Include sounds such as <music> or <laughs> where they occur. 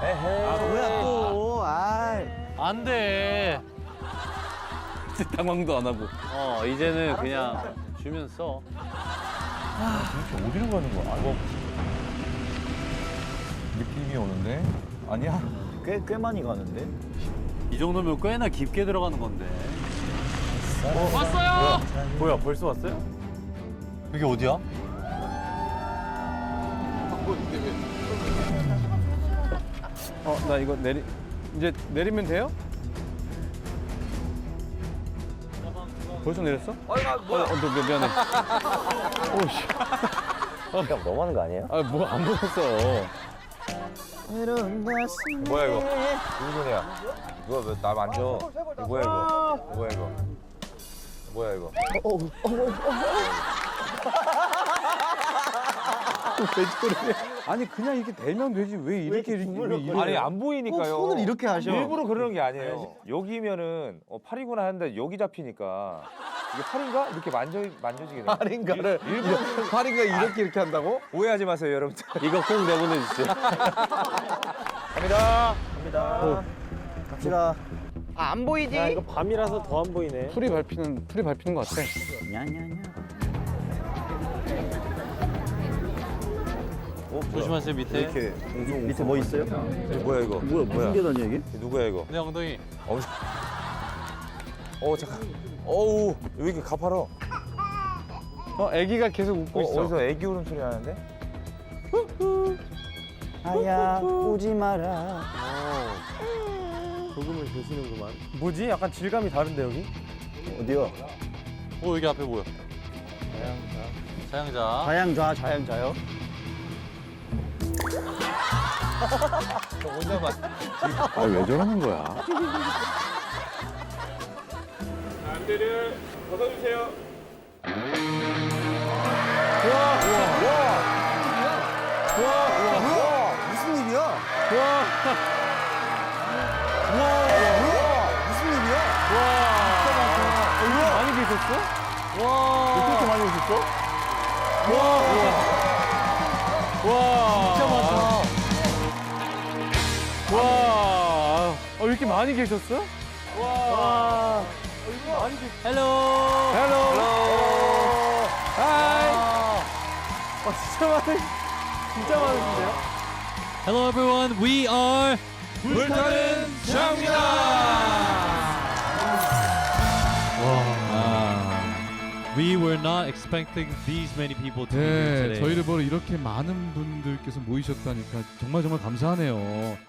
아 뭐야 또? 아. 안 돼. <laughs> 당황도 안 하고. 어, 이제는 그냥 주면 써. 어디로 가는 거야? 아, 뭐 느낌이 오는데? 아니야? 꽤 꽤 많이 가는데. 이 정도면 꽤나 깊게 들어가는 건데. 뭐야 벌써 왔어요? 여기 어디야? 어, 나 이거 내리 이제 내리면 돼요? 벌써 내렸어? 어, 어, 너 미- 미안해. <laughs> 오씨. 그냥 너무하는 거 아니에요? 아, 뭐가 안 보였어. 뭐야 이거? 누구 손이야? 누가 왜나 만져? 이거 뭐야 이거? 뭐야 이거? 뭐야 이거? 아니 그냥 이렇게 대면 되지 왜 이렇게 이렇게? 아니 안 보이니까요. 손을 이렇게 하셔. 일부러 그러는 게 아니에요. 여기면은 어, 팔이구나 하는데 여기 잡히니까 이게 팔인가 이렇게 만져 만져지게 돼. 팔인가를 일부러 팔인가 이렇게 이렇게 한다고? 오해하지 마세요 여러분들. <laughs> 이거 꼭 내보내주세요. 갑니다. 갑니다. 갑시다. 아, 안 보이지? 야 이거 밤이라서 더 안 보이네. 풀이 밟히는 풀이 밟히는 것 같아. 냐냐냐. 조심하세요, 밑에. 이렇게 밑에 뭐 있어요? 이게 뭐야 이거? 뭐야 무슨 계단이야 이게? 누구야 이거? 내 엉덩이. 어 잠깐. 어우 왜 이렇게 가파러? 어, 아기가 계속 웃고 어, 있어. 어디서 애기 울음 소리 나는데? 아야 오지 마라. 조금은 드시는구만. 뭐지? 약간 질감이 다른데 여기? 어디요? 오, 여기 앞에 뭐야? 사양자. 좌양좌 좌양좌요. 혼자만. 아, 왜 저러는 거야? 안대를 벗어주세요. 무슨 일이야? 와. 와. 무슨 일이야? 많이 계셨어? 와. 왜 그렇게 많이 오셨어? 와. 이렇게 많이 계셨어? 와. 헬로. 헬로. 하이. 와, 진짜 많이, 진짜 많으신데요? Hello everyone. We are 불타는 장미다. We were not expecting these many people to be here 네, today. 저희를 보러 이렇게 많은 분들께서 모이셨다니까 정말 정말 감사하네요.